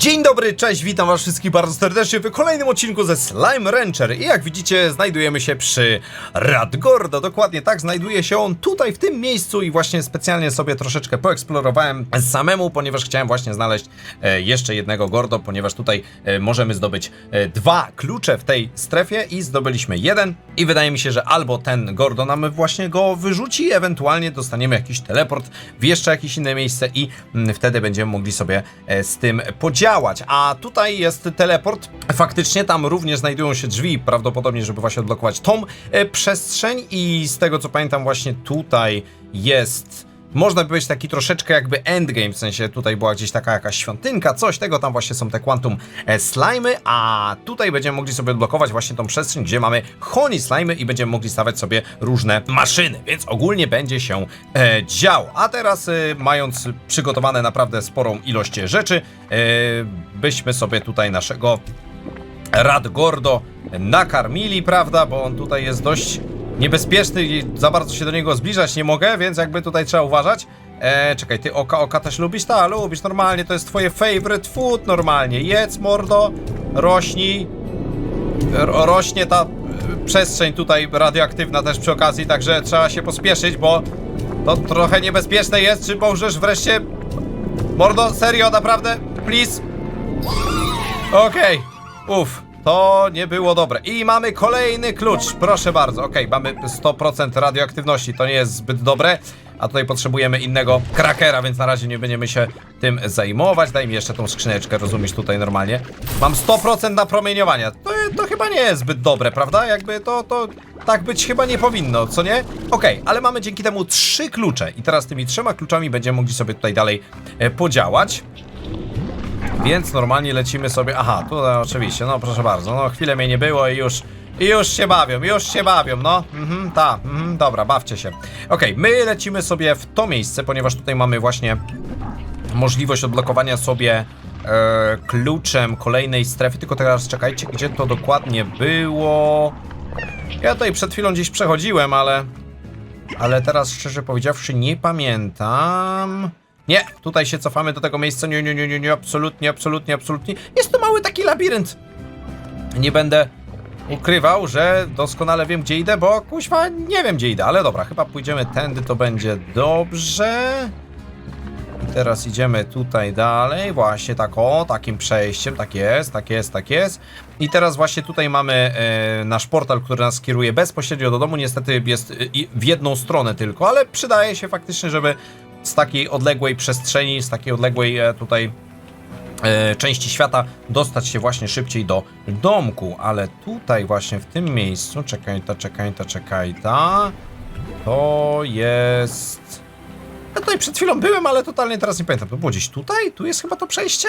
Dzień dobry, cześć, witam was wszystkich bardzo serdecznie w kolejnym odcinku ze Slime Rancher. I jak widzicie znajdujemy się przy Radgordo, dokładnie tak, znajduje się on tutaj w tym miejscu. I właśnie specjalnie sobie troszeczkę poeksplorowałem samemu, ponieważ chciałem właśnie znaleźć e, jeszcze jednego Gordo, ponieważ tutaj e, możemy zdobyć e, dwa klucze w tej strefie. I zdobyliśmy jeden. I wydaje mi się, że albo ten Gordo nam właśnie go wyrzuci, ewentualnie dostaniemy jakiś teleport w jeszcze jakieś inne miejsce i mm, wtedy będziemy mogli sobie z tym podziałać. A tutaj jest teleport. Faktycznie tam również znajdują się drzwi, prawdopodobnie, żeby właśnie odblokować tą e, przestrzeń i z tego co pamiętam właśnie tutaj jest można by powiedzieć taki troszeczkę jakby endgame, w sensie tutaj była gdzieś taka jakaś świątynka, coś tego, tam właśnie są te quantum e, slimy, a tutaj będziemy mogli sobie odblokować właśnie tą przestrzeń, gdzie mamy honey slimy i będziemy mogli stawiać sobie różne maszyny, więc ogólnie będzie się e, działo. A teraz e, mając przygotowane naprawdę sporą ilość rzeczy, e, byśmy sobie tutaj naszego Radgordo nakarmili, prawda, bo on tutaj jest dość niebezpieczny i za bardzo się do niego zbliżać nie mogę, więc jakby tutaj trzeba uważać. E, czekaj, ty oka, oka też lubisz? Ta, lubisz, normalnie, to jest twoje favorite food, normalnie. Jedz, mordo, rośnij. Ro, rośnie ta y, przestrzeń tutaj radioaktywna też przy okazji, także trzeba się pospieszyć, bo to trochę niebezpieczne jest. Czy możesz wreszcie... Mordo, serio, naprawdę? Please? Okej, uff, to nie było dobre. I mamy kolejny klucz, proszę bardzo. Okej, mamy 100% radioaktywności, to nie jest zbyt dobre. A tutaj potrzebujemy innego krakera, więc na razie nie będziemy się tym zajmować. Daj mi jeszcze tą skrzyneczkę, rozumiesz, tutaj normalnie. Mam 100% napromieniowania. To, to chyba nie jest zbyt dobre, prawda? Jakby to, to tak być chyba nie powinno, co nie? Okej, ale mamy dzięki temu trzy klucze. I teraz tymi trzema kluczami będziemy mogli sobie tutaj dalej e, podziałać. Więc normalnie lecimy sobie. Aha, tutaj oczywiście, no proszę bardzo. No chwilę mnie nie było i już. I już się bawią, już się bawią, no. Mhm, ta, mhm, dobra, bawcie się. Okej, my lecimy sobie w to miejsce, ponieważ tutaj mamy właśnie możliwość odblokowania sobie e, kluczem kolejnej strefy. Tylko teraz czekajcie, gdzie to dokładnie było. Ja tutaj przed chwilą gdzieś przechodziłem, ale. Ale teraz szczerze powiedziawszy nie pamiętam. Nie, tutaj się cofamy do tego miejsca. Nie, nie, nie, nie, nie, absolutnie, absolutnie, absolutnie. Jest to mały taki labirynt. Nie będę ukrywał, że doskonale wiem, gdzie idę, bo kuźwa nie wiem, gdzie idę, ale dobra, chyba pójdziemy tędy, to będzie dobrze. I teraz idziemy tutaj dalej, właśnie tak o, takim przejściem, tak jest, tak jest, tak jest. I teraz właśnie tutaj mamy e, nasz portal, który nas kieruje bezpośrednio do domu, niestety jest e, w jedną stronę tylko, ale przydaje się faktycznie, żeby z takiej odległej przestrzeni, z takiej odległej e, tutaj e, części świata dostać się właśnie szybciej do domku, ale tutaj właśnie w tym miejscu, czekaj ta, czekaj ta, czekaj ta, to jest... Ja tutaj przed chwilą byłem, ale totalnie teraz nie pamiętam. To było gdzieś tutaj? Tu jest chyba to przejście?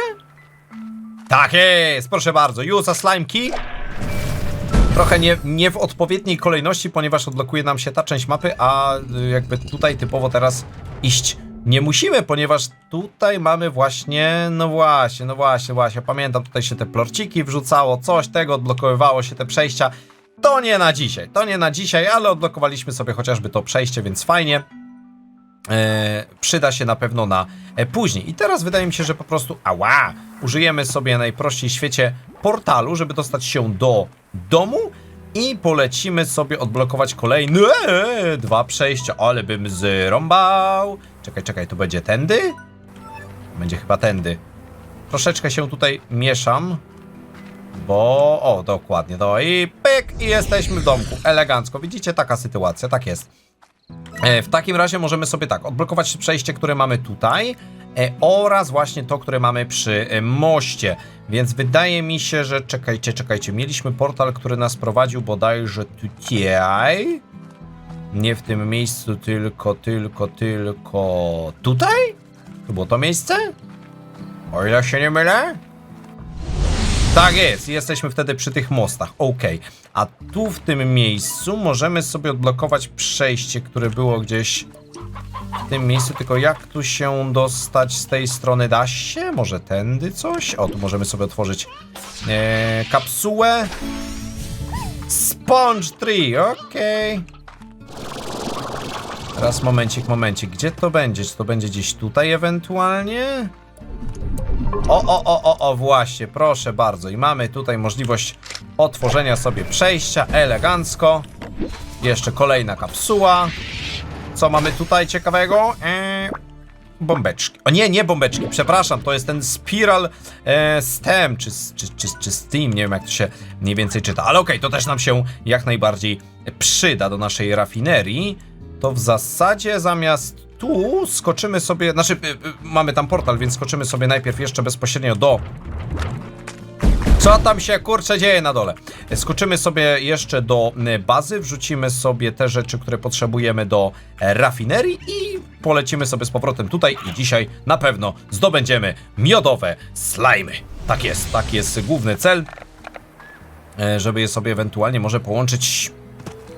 Tak jest, proszę bardzo. Use a slime key. Trochę nie, nie w odpowiedniej kolejności, ponieważ odblokuje nam się ta część mapy, a y, jakby tutaj typowo teraz iść nie musimy, ponieważ tutaj mamy właśnie, no właśnie, no właśnie, właśnie, pamiętam, tutaj się te plorciki wrzucało, coś tego, odblokowywało się te przejścia. To nie na dzisiaj, to nie na dzisiaj, ale odblokowaliśmy sobie chociażby to przejście, więc fajnie. E, przyda się na pewno na e, później. I teraz wydaje mi się, że po prostu, ała, użyjemy sobie najprościej w świecie portalu, żeby dostać się do domu i polecimy sobie odblokować kolejne dwa przejścia, ale bym zrąbał. Czekaj, czekaj, to będzie tędy? Będzie chyba tędy. Troszeczkę się tutaj mieszam, bo... O, dokładnie, to i pyk, i jesteśmy w domku, elegancko. Widzicie, taka sytuacja, tak jest. E, W takim razie możemy sobie tak, odblokować przejście, które mamy tutaj e, oraz właśnie to, które mamy przy e, moście. Więc wydaje mi się, że czekajcie, czekajcie, mieliśmy portal, który nas prowadził bodajże tutaj. Nie w tym miejscu, tylko, tylko, tylko tutaj? To było to miejsce? O ile się nie mylę? Tak jest, jesteśmy wtedy przy tych mostach, ok. A tu w tym miejscu możemy sobie odblokować przejście, które było gdzieś w tym miejscu, tylko jak tu się dostać z tej strony? Da się? Może tędy coś? O, tu możemy sobie otworzyć e, kapsułę. Sponge Tree, okej. Teraz momencik, momencik. Gdzie to będzie? Czy to będzie gdzieś tutaj ewentualnie? O, o, o, o, o, właśnie, proszę bardzo. I mamy tutaj możliwość otworzenia sobie przejścia elegancko. Jeszcze kolejna kapsuła. Co mamy tutaj ciekawego? Eee, bombeczki. O nie, nie bombeczki, przepraszam, to jest ten Spiral e, Stem, czy, czy, czy, czy Steam, nie wiem jak to się mniej więcej czyta. Ale okej, to też nam się jak najbardziej przyda do naszej rafinerii. To w zasadzie zamiast tu skoczymy sobie, znaczy y, y, mamy tam portal, więc skoczymy sobie najpierw jeszcze bezpośrednio do co tam się kurczę dzieje na dole? Skoczymy sobie jeszcze do y, bazy, wrzucimy sobie te rzeczy, które potrzebujemy do e, rafinerii i polecimy sobie z powrotem tutaj i dzisiaj na pewno zdobędziemy miodowe slajmy. Tak jest, tak jest główny cel, e, żeby je sobie ewentualnie może połączyć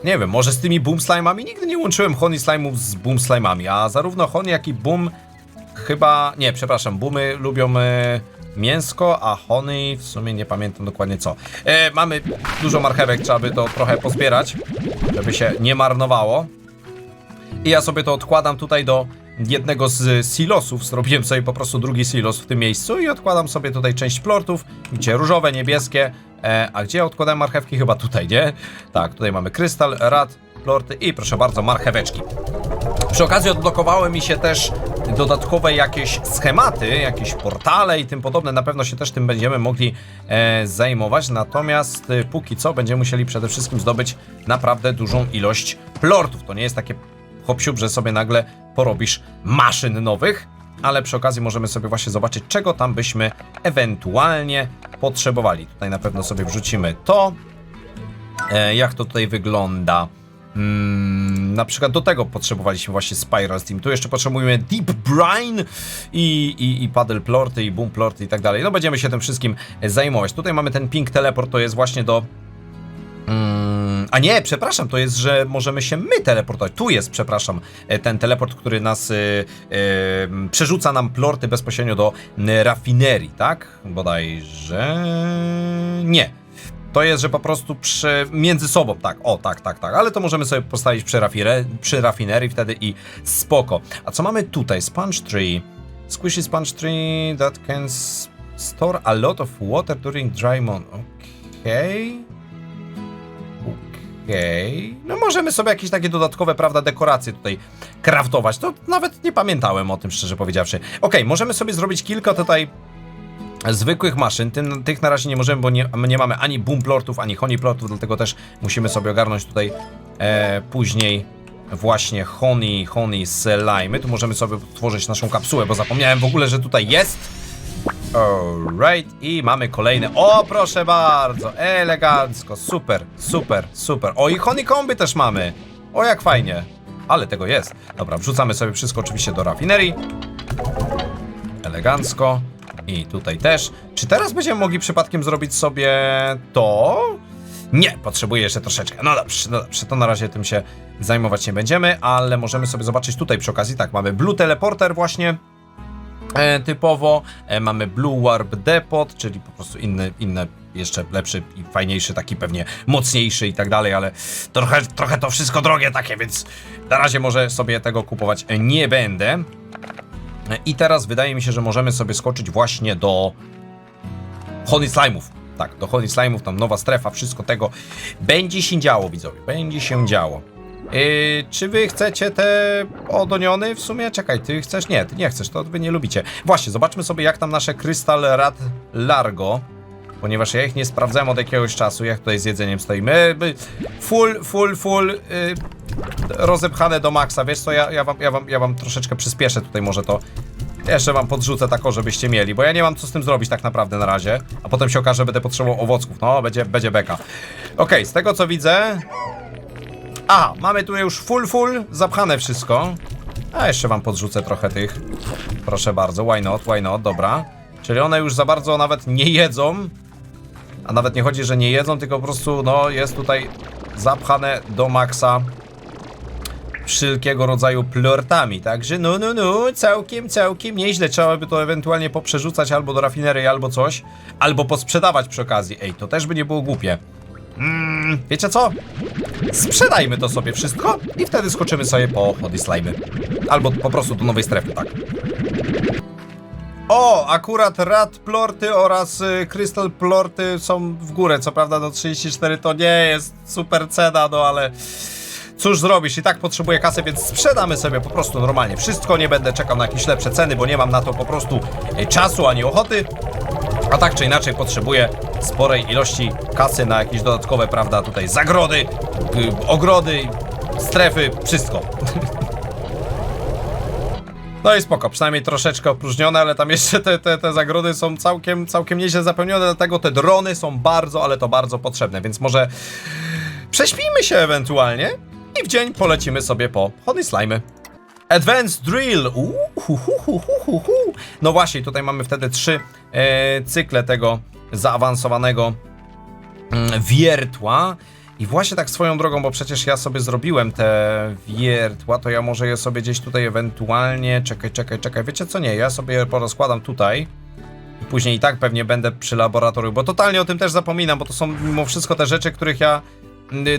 nie wiem, może z tymi boom slime'ami? Nigdy nie łączyłem honey slime'ów z boom slime'ami, a zarówno honey jak i boom chyba, nie, przepraszam, boomy lubią e, mięsko, a honey w sumie nie pamiętam dokładnie co. E, mamy dużo marchewek, trzeba by to trochę pozbierać, żeby się nie marnowało. I ja sobie to odkładam tutaj do jednego z silosów. Zrobiłem sobie po prostu drugi silos w tym miejscu i odkładam sobie tutaj część plortów. Widzicie, różowe, niebieskie. E, a gdzie ja odkładałem marchewki? Chyba tutaj, nie? Tak, tutaj mamy krystal, rad, plorty i proszę bardzo, marcheweczki. Przy okazji odblokowały mi się też dodatkowe jakieś schematy, jakieś portale i tym podobne. Na pewno się też tym będziemy mogli e, zajmować. Natomiast e, póki co będziemy musieli przede wszystkim zdobyć naprawdę dużą ilość plortów. To nie jest takie hop że sobie nagle porobisz maszyn nowych. Ale przy okazji możemy sobie właśnie zobaczyć, czego tam byśmy ewentualnie potrzebowali. Tutaj na pewno sobie wrzucimy to. E, jak to tutaj wygląda? Mm, na przykład do tego potrzebowaliśmy właśnie Spiral Steam. Tu jeszcze potrzebujemy Deep Brine i, i, i Paddle Plorty i Boom Plorty i tak dalej. No będziemy się tym wszystkim zajmować. Tutaj mamy ten Pink Teleport, to jest właśnie do... Mm, a nie, przepraszam, to jest, że możemy się my teleportować. Tu jest, przepraszam, e, ten teleport, który nas y, y, przerzuca nam plorty bezpośrednio do rafinerii, tak? Bodajże... Nie. To jest, że po prostu przy, między sobą, tak, o, tak, tak, tak, ale to możemy sobie postawić przy, rafire, przy rafinerii wtedy i spoko. A co mamy tutaj? Sponge tree. Squishy sponge tree that can store a lot of water during dry month. Okej. Okej. No możemy sobie jakieś takie dodatkowe, prawda, dekoracje tutaj craftować. To nawet nie pamiętałem o tym, szczerze powiedziawszy. Okej, możemy sobie zrobić kilka tutaj zwykłych maszyn. Tym, tych na razie nie możemy, bo nie, nie mamy ani boomplortów, ani honeyplortów, dlatego też musimy sobie ogarnąć tutaj e, później właśnie honey, honey slime. Tu możemy sobie tworzyć naszą kapsułę, bo zapomniałem w ogóle, że tutaj jest. Alright, i mamy kolejne. O, proszę bardzo, elegancko, super, super, super. O, i honeycomby też mamy. O, jak fajnie. Ale tego jest. Dobra, wrzucamy sobie wszystko oczywiście do rafinerii. Elegancko. I tutaj też. Czy teraz będziemy mogli przypadkiem zrobić sobie to? Nie, potrzebuję jeszcze troszeczkę. No dobrze, no dobrze, to na razie tym się zajmować nie będziemy, ale możemy sobie zobaczyć tutaj przy okazji. Tak, mamy Blue Teleporter właśnie typowo. E, mamy Blue Warp Depot, czyli po prostu inny, inny, jeszcze lepszy i fajniejszy, taki pewnie mocniejszy i tak dalej, ale trochę, trochę to wszystko drogie takie, więc na razie może sobie tego kupować nie będę. I teraz wydaje mi się, że możemy sobie skoczyć właśnie do Honey Slime'ów. Tak, do Honey Slime'ów, tam nowa strefa, wszystko tego będzie się działo, widzowie, będzie się działo. Yy, czy wy chcecie te odoniony? W sumie, czekaj, ty chcesz? Nie, ty nie chcesz, to wy nie lubicie. Właśnie, zobaczmy sobie jak tam nasze Crystal Rad Largo, ponieważ ja ich nie sprawdzałem od jakiegoś czasu, jak tutaj z jedzeniem stoimy. Full, full, full, yy, rozepchane do maksa, wiesz co, ja, ja, wam, ja, wam, ja wam troszeczkę przyspieszę tutaj może to. Jeszcze wam podrzucę tako, żebyście mieli, bo ja nie mam co z tym zrobić tak naprawdę na razie, a potem się okaże, że będę potrzebował owoców, no, będzie, będzie beka. Okej, z tego co widzę... A, mamy tu już full, full, zapchane wszystko. A jeszcze wam podrzucę trochę tych. Proszę bardzo, why not, why not, dobra. Czyli one już za bardzo nawet nie jedzą. A nawet nie chodzi, że nie jedzą, tylko po prostu, no, jest tutaj zapchane do maksa wszelkiego rodzaju plortami, także no, no, no, całkiem, całkiem nieźle. Trzeba by to ewentualnie poprzerzucać albo do rafinerii, albo coś, albo posprzedawać przy okazji. Ej, to też by nie było głupie. Mm, wiecie co? Sprzedajmy to sobie wszystko i wtedy skoczymy sobie po Hody Slime. Albo po prostu do nowej strefy, tak. O, akurat rad plorty oraz y, krystal plorty są w górę. Co prawda, no 34 to nie jest super cena, no ale cóż zrobisz? I tak potrzebuję kasy, więc sprzedamy sobie po prostu normalnie wszystko. Nie będę czekał na jakieś lepsze ceny, bo nie mam na to po prostu y, czasu ani ochoty. A tak czy inaczej potrzebuję sporej ilości kasy na jakieś dodatkowe, prawda, tutaj zagrody, y, ogrody, strefy, wszystko. No i spoko, przynajmniej troszeczkę opróżnione, ale tam jeszcze te, te, te zagrody są całkiem, całkiem nieźle zapełnione, dlatego te drony są bardzo, ale to bardzo potrzebne, więc może prześpijmy się ewentualnie i w dzień polecimy sobie po Honey Slimy. Advanced Drill. Uuu, hu, hu, hu, hu, hu, hu. No właśnie, tutaj mamy wtedy trzy e, cykle tego zaawansowanego mm, wiertła. I właśnie tak swoją drogą, bo przecież ja sobie zrobiłem te wiertła, to ja może je sobie gdzieś tutaj ewentualnie. Czekaj, czekaj, czekaj. Wiecie co nie? Ja sobie je porozkładam tutaj. I później i tak pewnie będę przy laboratorium, bo totalnie o tym też zapominam, bo to są mimo wszystko te rzeczy, których ja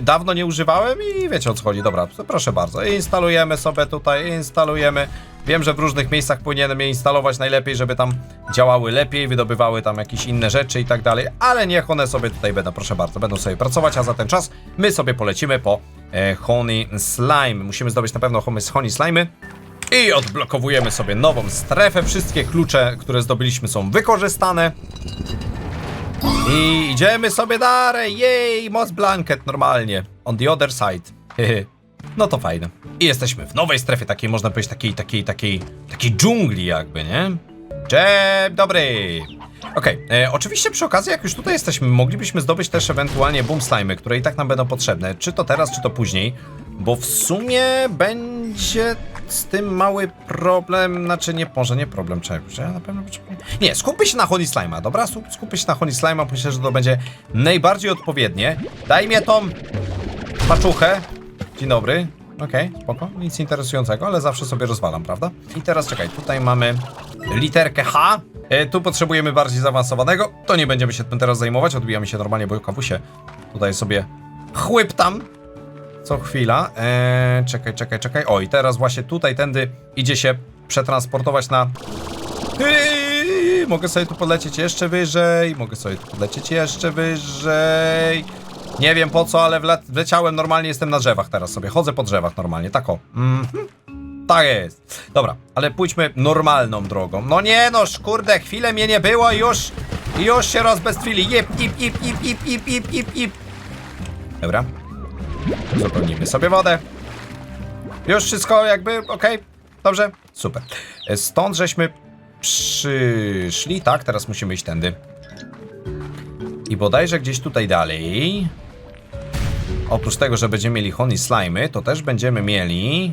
dawno nie używałem i wiecie o co chodzi. Dobra, proszę bardzo. Instalujemy sobie tutaj, instalujemy. Wiem, że w różnych miejscach powinienem je instalować najlepiej, żeby tam działały lepiej, wydobywały tam jakieś inne rzeczy i tak dalej, ale niech one sobie tutaj będą, proszę bardzo, będą sobie pracować, a za ten czas my sobie polecimy po e, Honey Slime. Musimy zdobyć na pewno Honey Slimy. I odblokowujemy sobie nową strefę. Wszystkie klucze, które zdobyliśmy są wykorzystane. I idziemy sobie dalej. Jej, Moss Blanket normalnie. On the other side. No to fajne. I jesteśmy w nowej strefie, takiej można powiedzieć, takiej, takiej, takiej, takiej dżungli jakby, nie? Dzień dobry! Okej, e, oczywiście przy okazji, jak już tutaj jesteśmy, moglibyśmy zdobyć też ewentualnie boom slimy, które i tak nam będą potrzebne, czy to teraz, czy to później, bo w sumie będzie z tym mały problem, znaczy nie, może nie problem, czego, że ja na pewno. Nie, skupmy się na Honey Slime'a, dobra? Skup- Skupmy się na Honey Slime'a, myślę, że to będzie najbardziej odpowiednie. Daj mnie tą paczuchę. Dzień dobry. Okej, spoko, nic interesującego, ale zawsze sobie rozwalam, prawda? I teraz czekaj, tutaj mamy literkę H. E, tu potrzebujemy bardziej zaawansowanego. To nie będziemy się tym teraz zajmować, odbijamy się normalnie, bo kawusie tutaj sobie chłyptam co chwila. Eee, czekaj, czekaj, czekaj. O, i teraz właśnie tutaj, tędy idzie się przetransportować na... Eee, mogę sobie tu podlecieć jeszcze wyżej. Mogę sobie tu podlecieć jeszcze wyżej. Nie wiem po co, ale wleciałem normalnie, jestem na drzewach teraz sobie. Chodzę po drzewach normalnie, tak o. Mm -hmm. Tak jest. Dobra, ale pójdźmy normalną drogą. No nie no, kurde, chwilę mnie nie było i już, już się rozbestwili. Jip, jip, jip, jip, jip, jip, jip, jip. Dobra, Zupełnimy sobie wodę. Już wszystko jakby, okej, dobrze, super. E, Stąd żeśmy przyszli, tak? Teraz musimy iść tędy. I bodajże gdzieś tutaj dalej. Oprócz tego, że będziemy mieli honey slimy, to też będziemy mieli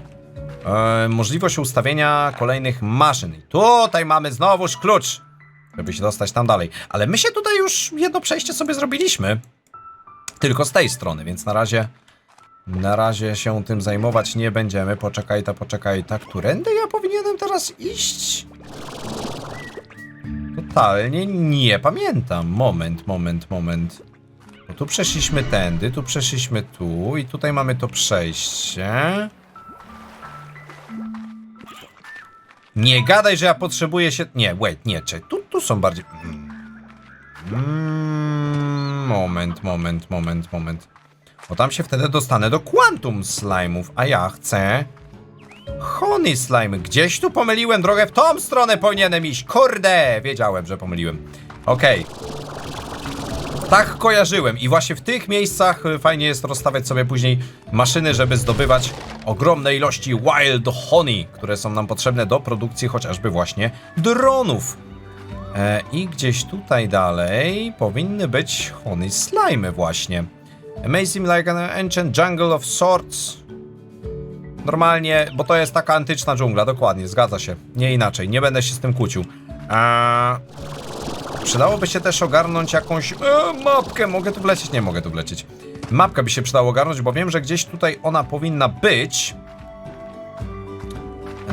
e, możliwość ustawienia kolejnych maszyn. Tutaj mamy znowuż klucz, żeby się dostać tam dalej. Ale my się tutaj już jedno przejście sobie zrobiliśmy. Tylko z tej strony, więc na razie na razie się tym zajmować nie będziemy. Poczekaj ta, poczekaj ta. Którędy ja powinienem teraz iść? Totalnie nie pamiętam. Moment, moment, moment. Bo tu przeszliśmy tędy, tu przeszliśmy tu i tutaj mamy to przejście. Nie gadaj, że ja potrzebuję się... Nie, wait, nie, czy tu, tu są bardziej... Mm, moment, moment, moment, moment. Bo tam się wtedy dostanę do Quantum Slime'ów, a ja chcę... Honey Slime. Gdzieś tu pomyliłem drogę, w tą stronę powinienem iść. Kurde, wiedziałem, że pomyliłem. Okej. Tak kojarzyłem i właśnie w tych miejscach y, fajnie jest rozstawiać sobie później maszyny, żeby zdobywać ogromne ilości wild honey, które są nam potrzebne do produkcji chociażby właśnie dronów. E, I gdzieś tutaj dalej powinny być honey slimy właśnie. Amazing like an ancient jungle of sorts. Normalnie, bo to jest taka antyczna dżungla, dokładnie, zgadza się. Nie inaczej, nie będę się z tym kłócił. A... Przydałoby się też ogarnąć jakąś e, mapkę. Mogę tu wlecieć? Nie mogę tu wlecieć. Mapkę by się przydało ogarnąć, bo wiem, że gdzieś tutaj ona powinna być.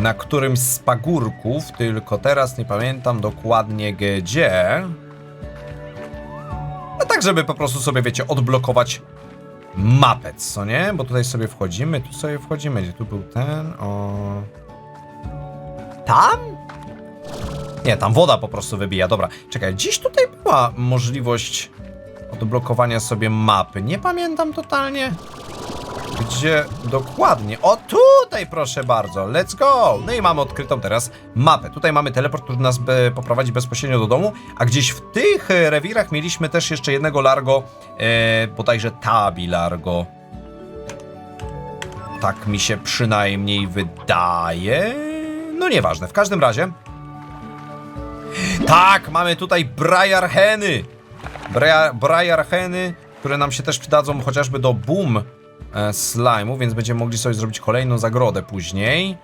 Na którymś z pagórków, tylko teraz nie pamiętam dokładnie gdzie. No tak, żeby po prostu sobie, wiecie, odblokować mapę, co nie? Bo tutaj sobie wchodzimy, tu sobie wchodzimy. Gdzie tu był ten? O. Tam? Nie, tam woda po prostu wybija. Dobra, czekaj, dziś tutaj była możliwość odblokowania sobie mapy. Nie pamiętam totalnie. Gdzie dokładnie? O, tutaj proszę bardzo, let's go! No i mamy odkrytą teraz mapę. Tutaj mamy teleport, który nas be, poprowadzi bezpośrednio do domu, a gdzieś w tych e, rewirach mieliśmy też jeszcze jednego largo, e, bodajże tabi largo. Tak mi się przynajmniej wydaje. No nieważne, w każdym razie. Tak, mamy tutaj Briar Heny. Briar, Briar Heny, które nam się też przydadzą chociażby do boom e, slime'u, więc będziemy mogli sobie zrobić kolejną zagrodę później.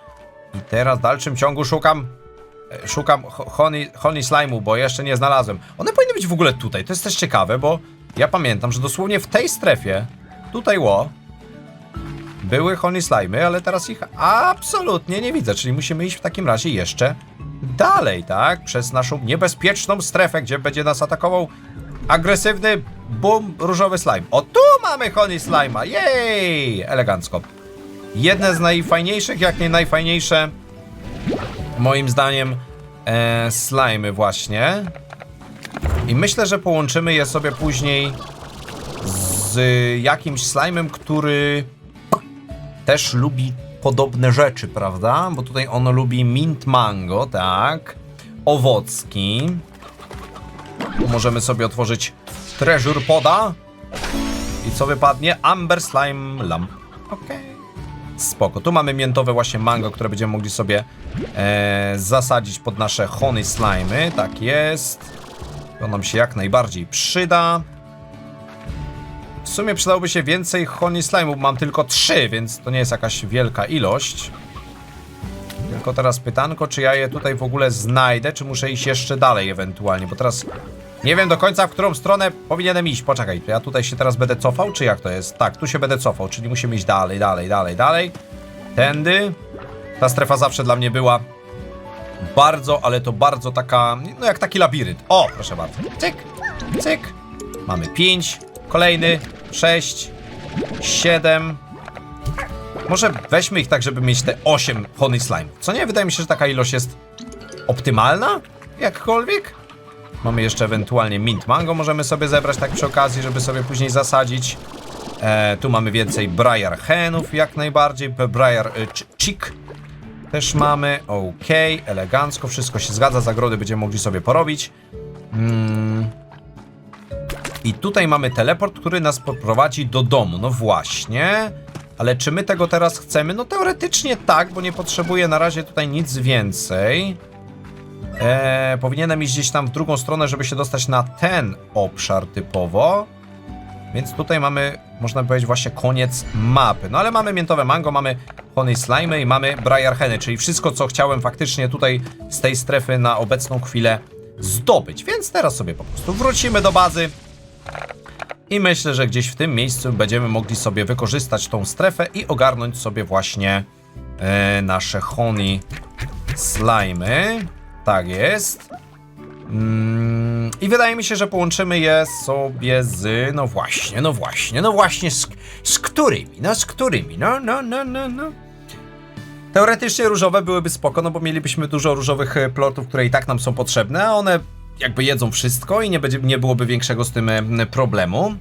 I teraz w dalszym ciągu szukam e, szukam ho- honey, honey slime'u, bo jeszcze nie znalazłem. One powinny być w ogóle tutaj. To jest też ciekawe, bo ja pamiętam, że dosłownie w tej strefie, tutaj ło, były honey slime'y, ale teraz ich absolutnie nie widzę, czyli musimy iść w takim razie jeszcze dalej, tak? Przez naszą niebezpieczną strefę, gdzie będzie nas atakował agresywny boom różowy slime. O, tu mamy honey slime'a, jej! Elegancko. Jedne z najfajniejszych, jak nie najfajniejsze, moim zdaniem, e, slimy właśnie. I myślę, że połączymy je sobie później z jakimś slime'em, który też lubi podobne rzeczy, prawda? Bo tutaj ono lubi mint mango, tak? Owocki. Możemy sobie otworzyć treasure poda. I co wypadnie? Amber slime lamp. Okej. Spoko. Tu mamy miętowe właśnie mango, które będziemy mogli sobie e, zasadzić pod nasze honey slimy. Tak jest. To nam się jak najbardziej przyda. W sumie przydałoby się więcej honey slime'ów, mam tylko trzy, więc to nie jest jakaś wielka ilość. Tylko teraz pytanko, czy ja je tutaj w ogóle znajdę, czy muszę iść jeszcze dalej ewentualnie, bo teraz nie wiem do końca, w którą stronę powinienem iść. Poczekaj, ja tutaj się teraz będę cofał, czy jak to jest? Tak, tu się będę cofał, czyli musimy iść dalej, dalej, dalej, dalej. Tędy. Ta strefa zawsze dla mnie była bardzo, ale to bardzo taka, no jak taki labirynt. O, proszę bardzo. Cyk, cyk. Mamy 5, kolejny, 6, 7. Może weźmy ich tak, żeby mieć te 8 honey slime. Co nie? Wydaje mi się, że taka ilość jest optymalna? Jakkolwiek? Mamy jeszcze ewentualnie mint mango, możemy sobie zebrać tak przy okazji, żeby sobie później zasadzić. E, tu mamy więcej briar henów, jak najbardziej. Briar e, ch- chick też mamy. Okej, elegancko, wszystko się zgadza. Zagrody będziemy mogli sobie porobić. Mm. I tutaj mamy teleport, który nas poprowadzi do domu. No właśnie. Ale czy my tego teraz chcemy? No teoretycznie tak, bo nie potrzebuję na razie tutaj nic więcej. Eee, powinienem iść gdzieś tam w drugą stronę, żeby się dostać na ten obszar typowo. Więc tutaj mamy, można powiedzieć, właśnie koniec mapy. No ale mamy miętowe mango, mamy honey slime i mamy briar czyli wszystko, co chciałem faktycznie tutaj z tej strefy na obecną chwilę zdobyć. Więc teraz sobie po prostu wrócimy do bazy. I myślę, że gdzieś w tym miejscu będziemy mogli sobie wykorzystać tą strefę i ogarnąć sobie właśnie e, nasze honey slimy. Tak jest. Mm, I wydaje mi się, że połączymy je sobie z. No właśnie, no właśnie, no właśnie, z, z którymi? No z którymi? No, no, no, no, no. Teoretycznie różowe byłyby spoko, no bo mielibyśmy dużo różowych e, plotów, które i tak nam są potrzebne, a one jakby jedzą wszystko i nie, będzie, nie byłoby większego z tym problemu.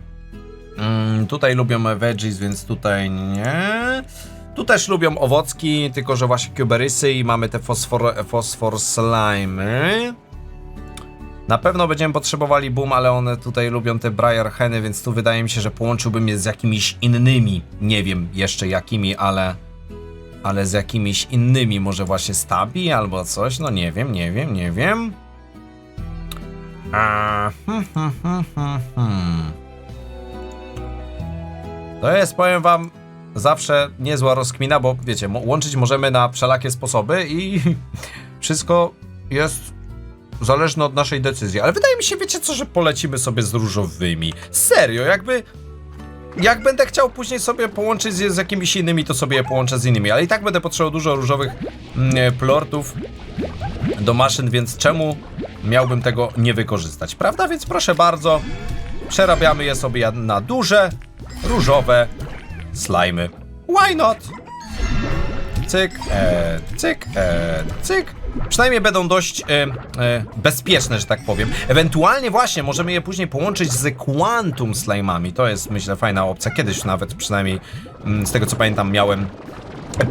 Mm, tutaj lubią veggies, więc tutaj nie. Tu też lubią owocki, tylko że właśnie kuberysy i mamy te fosfor, fosfor slimy. Na pewno będziemy potrzebowali boom, ale one tutaj lubią te briar heny, więc tu wydaje mi się, że połączyłbym je z jakimiś innymi. Nie wiem jeszcze jakimi, ale ale z jakimiś innymi, może właśnie stabi albo coś, no nie wiem, nie wiem, nie wiem. Hmm, hmm, hmm, hmm, hmm. To jest, powiem wam, zawsze niezła rozkmina, bo wiecie, łączyć możemy na wszelakie sposoby i wszystko jest zależne od naszej decyzji. Ale wydaje mi się, wiecie co, że polecimy sobie z różowymi. Serio, jakby jak będę chciał później sobie połączyć z jakimiś innymi, to sobie je połączę z innymi, ale i tak będę potrzebował dużo różowych mm, plortów do maszyn, więc czemu miałbym tego nie wykorzystać, prawda? Więc proszę bardzo, przerabiamy je sobie na duże, różowe slimy. Why not? Cyk, e, cyk, e, cyk. Przynajmniej będą dość e, e, bezpieczne, że tak powiem. Ewentualnie właśnie możemy je później połączyć z Quantum Slime'ami. To jest, myślę, fajna opcja. Kiedyś nawet przynajmniej, mm, z tego co pamiętam, miałem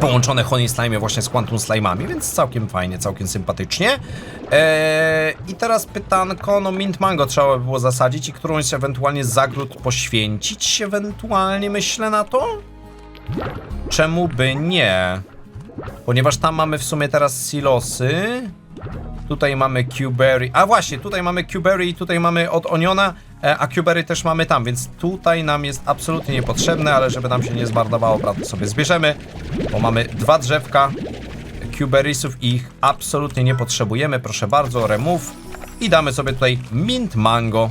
połączone Honey Slime właśnie z Quantum Slime'ami, więc całkiem fajnie, całkiem sympatycznie. Eee, I teraz pytanko, no Mint Mango trzeba by było zasadzić i którąś ewentualnie zagród poświęcić, ewentualnie myślę na to? Czemu by nie? Ponieważ tam mamy w sumie teraz silosy. Tutaj mamy Q-Berry. A właśnie, tutaj mamy Q-Berry i tutaj mamy od Oniona, a Q-Berry też mamy tam, więc tutaj nam jest absolutnie niepotrzebne, ale żeby nam się nie zmarnowało, prawda, sobie zbierzemy, bo mamy dwa drzewka Q-Berrysów i ich absolutnie nie potrzebujemy. Proszę bardzo, remove i damy sobie tutaj Mint Mango.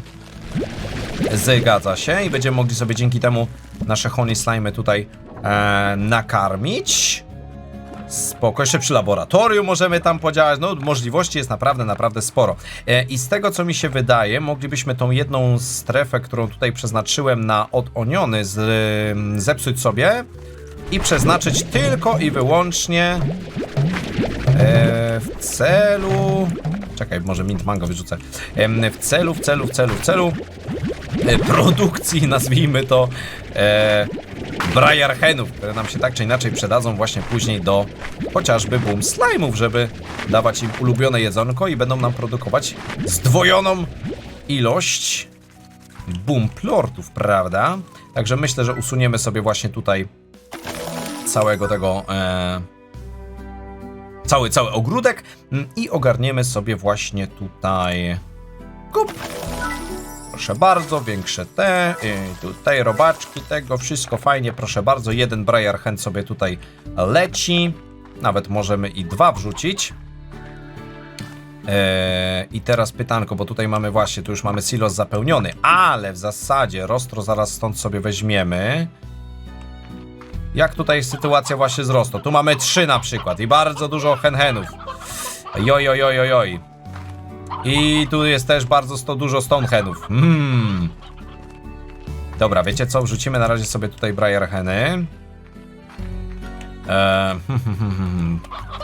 Zgadza się i będziemy mogli sobie dzięki temu nasze Honey Slime tutaj e, nakarmić. Spoko, jeszcze przy laboratorium możemy tam podziałać, no możliwości jest naprawdę, naprawdę sporo. E, I z tego co mi się wydaje, moglibyśmy tą jedną strefę, którą tutaj przeznaczyłem na odoniony, z, ym, zepsuć sobie i przeznaczyć tylko i wyłącznie e, w celu... Czekaj, może mint mango wyrzucę. Em, w celu, w celu, w celu, w celu e, produkcji, nazwijmy to, e, które nam się tak czy inaczej przydadzą właśnie później do chociażby boom slime'ów, żeby dawać im ulubione jedzonko i będą nam produkować zdwojoną ilość boom plortów, prawda? Także myślę, że usuniemy sobie właśnie tutaj całego tego e, cały, cały ogródek mm, i ogarniemy sobie właśnie tutaj kup Proszę bardzo, większe te, tutaj robaczki tego, wszystko fajnie, proszę bardzo. Jeden Briar Hand sobie tutaj leci. Nawet możemy i dwa wrzucić. Eee, I teraz pytanko, bo tutaj mamy właśnie, tu już mamy silos zapełniony, ale w zasadzie rostro zaraz stąd sobie weźmiemy. Jak tutaj jest sytuacja właśnie z rostro? Tu mamy trzy na przykład i bardzo dużo henhenów. Joj, joj, joj, joj, joj. I tu jest też bardzo sto, dużo stonehenów. Mmm. Dobra, wiecie co? Wrzucimy na razie sobie tutaj Briarheny. Eee,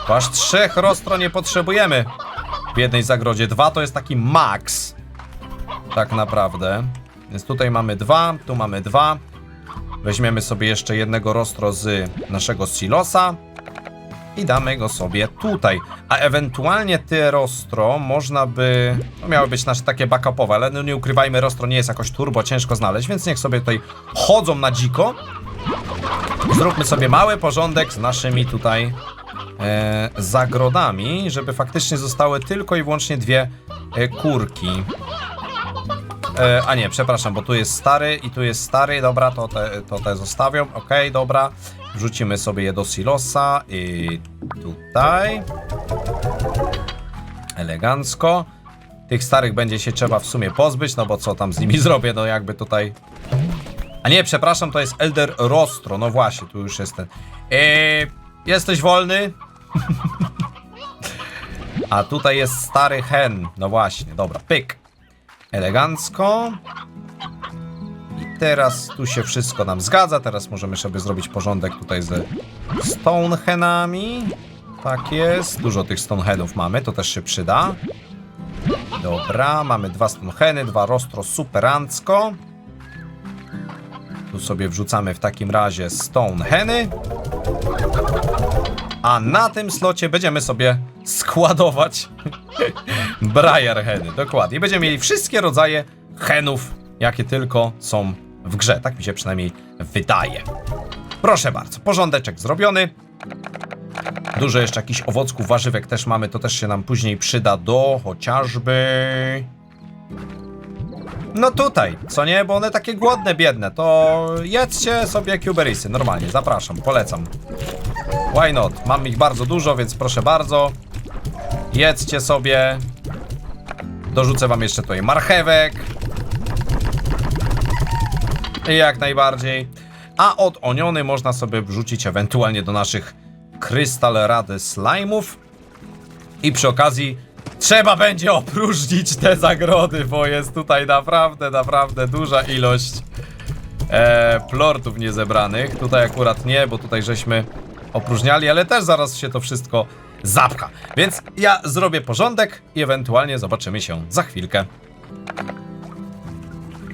aż trzech rostro nie potrzebujemy w jednej zagrodzie. Dwa to jest taki max. Tak naprawdę. Więc tutaj mamy dwa, tu mamy dwa. Weźmiemy sobie jeszcze jednego rostro z naszego silosa i damy go sobie tutaj. A ewentualnie te rostro można by... No miały być nasze takie backupowe, ale no nie ukrywajmy, rostro nie jest jakoś turbo ciężko znaleźć, więc niech sobie tutaj chodzą na dziko. Zróbmy sobie mały porządek z naszymi tutaj e, zagrodami, żeby faktycznie zostały tylko i wyłącznie dwie e, kurki. E, a nie, przepraszam, bo tu jest stary i tu jest stary. Dobra, to te, to te zostawią. Okej, dobra. Wrzucimy sobie je do silosa i tutaj. Elegancko. Tych starych będzie się trzeba w sumie pozbyć, no bo co tam z nimi zrobię, no jakby tutaj... A nie, przepraszam, to jest Elder Rostro, no właśnie, tu już jest ten... Eee, jesteś wolny? A tutaj jest stary hen, no właśnie, dobra, pyk. Elegancko. Teraz tu się wszystko nam zgadza. Teraz możemy sobie zrobić porządek tutaj ze stonehenami. Tak jest. Dużo tych stonehenów mamy, to też się przyda. Dobra, mamy dwa stoneheny, dwa rostro superancko. Tu sobie wrzucamy w takim razie stoneheny. A na tym slocie będziemy sobie składować Briar heny, dokładnie. Będziemy mieli wszystkie rodzaje henów, jakie tylko są w grze. Tak mi się przynajmniej wydaje. Proszę bardzo, porządeczek zrobiony. Dużo jeszcze jakichś owocków, warzywek też mamy, to też się nam później przyda do chociażby... No tutaj, co nie? Bo one takie głodne, biedne, to jedzcie sobie cuberysy, normalnie, zapraszam, polecam. Why not? Mam ich bardzo dużo, więc proszę bardzo. Jedzcie sobie. Dorzucę wam jeszcze tutaj marchewek. Jak najbardziej. A od oniony można sobie wrzucić ewentualnie do naszych krystal rady slime'ów. I przy okazji trzeba będzie opróżnić te zagrody, bo jest tutaj naprawdę, naprawdę duża ilość e, plortów niezebranych. Tutaj akurat nie, bo tutaj żeśmy opróżniali, ale też zaraz się to wszystko zapcha. Więc ja zrobię porządek i ewentualnie zobaczymy się za chwilkę.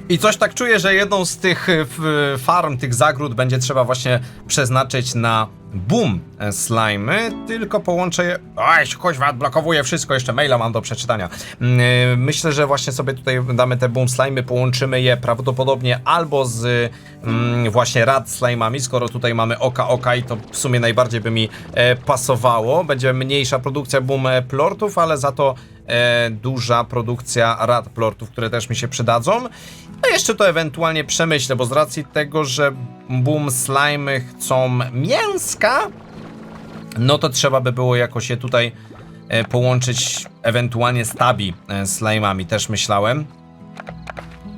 I coś tak czuję, że jedną z tych f- farm, tych zagród będzie trzeba właśnie przeznaczyć na boom e, slimy, tylko połączę je... Oj, kuźwa, odblokowuję wszystko, jeszcze maila mam do przeczytania. Mm, y, Myślę, że właśnie sobie tutaj damy te boom slimy, połączymy je prawdopodobnie albo z mm, właśnie rad slime'ami, skoro tutaj mamy oka oka i to w sumie najbardziej by mi e, pasowało. Będzie mniejsza produkcja boom e, plortów, ale za to e, duża produkcja rad plortów, które też mi się przydadzą. A jeszcze to ewentualnie przemyślę, bo z racji tego, że boom slimy chcą mięska, no to trzeba by było jakoś je tutaj e, połączyć ewentualnie z tabi e, slime'ami, też myślałem.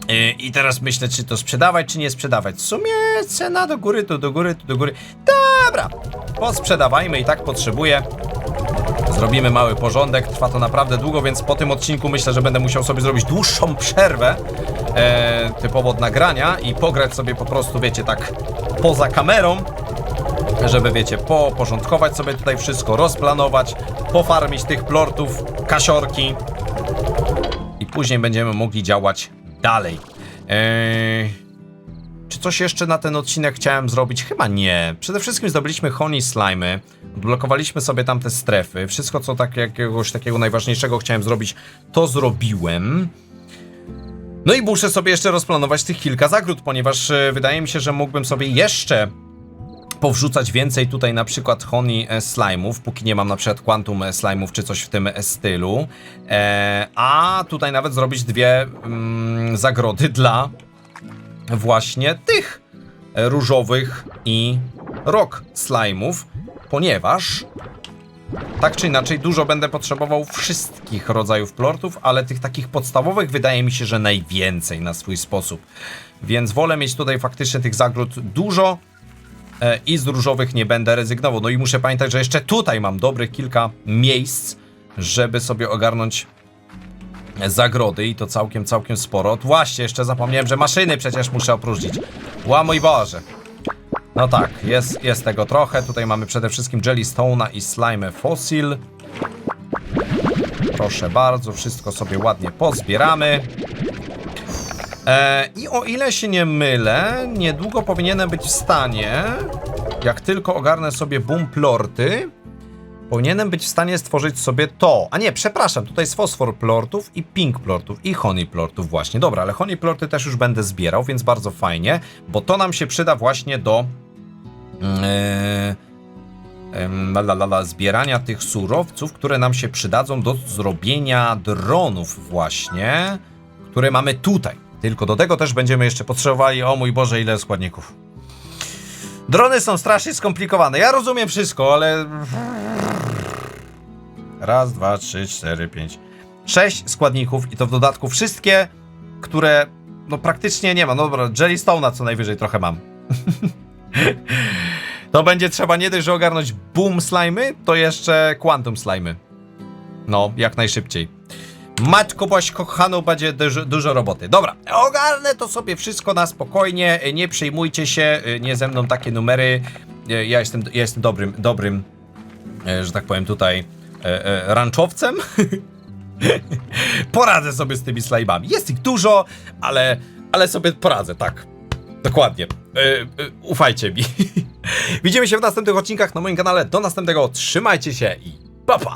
E, I teraz myślę, czy to sprzedawać, czy nie sprzedawać. W sumie cena do góry, to do góry, to do góry. Dobra, posprzedawajmy i tak potrzebuję. Zrobimy mały porządek, trwa to naprawdę długo, więc po tym odcinku myślę, że będę musiał sobie zrobić dłuższą przerwę e, typowo od nagrania i pograć sobie po prostu, wiecie, tak poza kamerą, żeby, wiecie, poporządkować sobie tutaj wszystko, rozplanować, pofarmić tych plortów, kasiorki i później będziemy mogli działać dalej. Eee... Coś jeszcze na ten odcinek chciałem zrobić? Chyba nie. Przede wszystkim zdobyliśmy Honey Slimy, odblokowaliśmy sobie tam te strefy. Wszystko, co tak jakiegoś takiego najważniejszego chciałem zrobić, to zrobiłem. No i muszę sobie jeszcze rozplanować tych kilka zagród, ponieważ e, wydaje mi się, że mógłbym sobie jeszcze powrzucać więcej tutaj na przykład Honey e, Slime'ów, póki nie mam na przykład Quantum e, Slime'ów czy coś w tym stylu. A tutaj nawet zrobić dwie mm, zagrody dla właśnie tych różowych i rock slime'ów, ponieważ tak czy inaczej dużo będę potrzebował wszystkich rodzajów plortów, ale tych takich podstawowych wydaje mi się, że najwięcej na swój sposób. Więc wolę mieć tutaj faktycznie tych zagród dużo e, i z różowych nie będę rezygnował. No i muszę pamiętać, że jeszcze tutaj mam dobrych kilka miejsc, żeby sobie ogarnąć zagrody i to całkiem, całkiem sporo. Właśnie, jeszcze zapomniałem, że maszyny przecież muszę opróżnić. Ła mój Boże. No tak, jest, jest tego trochę. Tutaj mamy przede wszystkim Jellystone'a i Slime Fossil. Proszę bardzo, wszystko sobie ładnie pozbieramy. E, I o ile się nie mylę, niedługo powinienem być w stanie, jak tylko ogarnę sobie boom plorty, Powinienem być w stanie stworzyć sobie to. A nie, przepraszam, tutaj jest fosfor plortów i pink plortów i honey plortów właśnie. Dobra, ale honey plorty też już będę zbierał, więc bardzo fajnie, bo to nam się przyda właśnie do yy, la, la, la, la, zbierania tych surowców, które nam się przydadzą do zrobienia dronów właśnie, które mamy tutaj. Tylko do tego też będziemy jeszcze potrzebowali, o mój Boże, ile składników. Drony są strasznie skomplikowane. Ja rozumiem wszystko, ale Raz, dwa, trzy, cztery, pięć. Sześć składników i to w dodatku wszystkie, które no praktycznie nie ma. No dobra, Jellystone'a co najwyżej trochę mam. to będzie trzeba nie dość, że ogarnąć boom slimy, to jeszcze quantum slimy. No, jak najszybciej. Matko boś kochaną, będzie dużo, dużo roboty. Dobra, ogarnę to sobie wszystko na spokojnie, nie przejmujcie się, nie ze mną takie numery. Ja jestem, ja jestem dobrym, dobrym, e, że tak powiem tutaj, e, e, ranczowcem. poradzę sobie z tymi slajmami. Jest ich dużo, ale, ale sobie poradzę, tak. Dokładnie. Ufajcie mi. Widzimy się w następnych odcinkach na moim kanale. Do następnego. Trzymajcie się i pa pa!